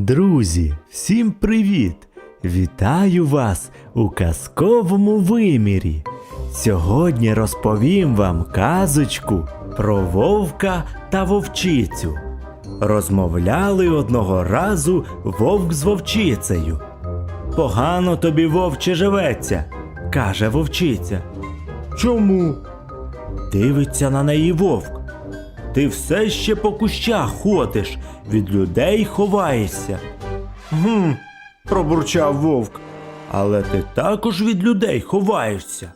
Друзі, всім привіт! Вітаю вас у казковому вимірі. Сьогодні розповім вам казочку про вовка та вовчицю. Розмовляли одного разу вовк з вовчицею. Погано тобі, вовче, живеться, каже вовчиця. Чому? Дивиться на неї вовк. Ти все ще по кущах ходиш, від людей ховаєшся. Гм, пробурчав вовк. Але ти також від людей ховаєшся.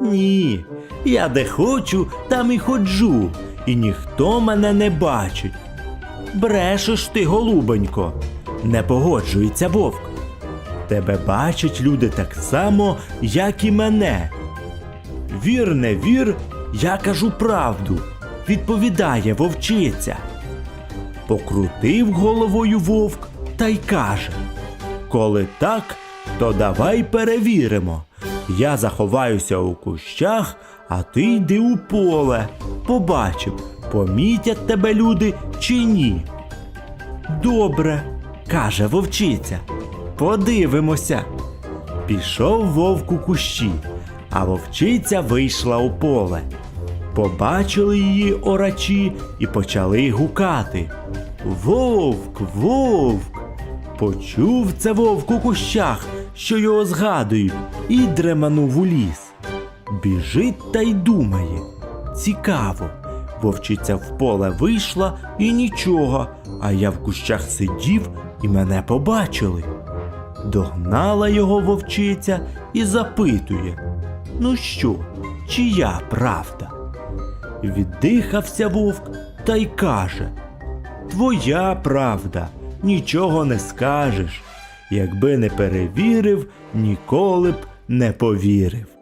Ні, я де хочу, там і ходжу, і ніхто мене не бачить. Брешеш ти, голубонько, не погоджується вовк. Тебе бачать люди так само, як і мене. Вір, не вір, я кажу правду, відповідає вовчиця. Покрутив головою вовк та й каже: Коли так, то давай перевіримо. Я заховаюся у кущах, а ти йди у поле. Побачив, помітять тебе люди чи ні. Добре, каже вовчиця. Подивимося. Пішов вовк у кущі, а вовчиця вийшла у поле. Побачили її орачі і почали гукати. Вовк, вовк. Почув це вовк у кущах, що його згадують, і дреманув у ліс. Біжить та й думає. Цікаво. Вовчиця в поле вийшла і нічого, а я в кущах сидів і мене побачили. Догнала його вовчиця і запитує: Ну що, чия правда? Віддихався вовк та й каже: Твоя правда, нічого не скажеш. Якби не перевірив, ніколи б не повірив.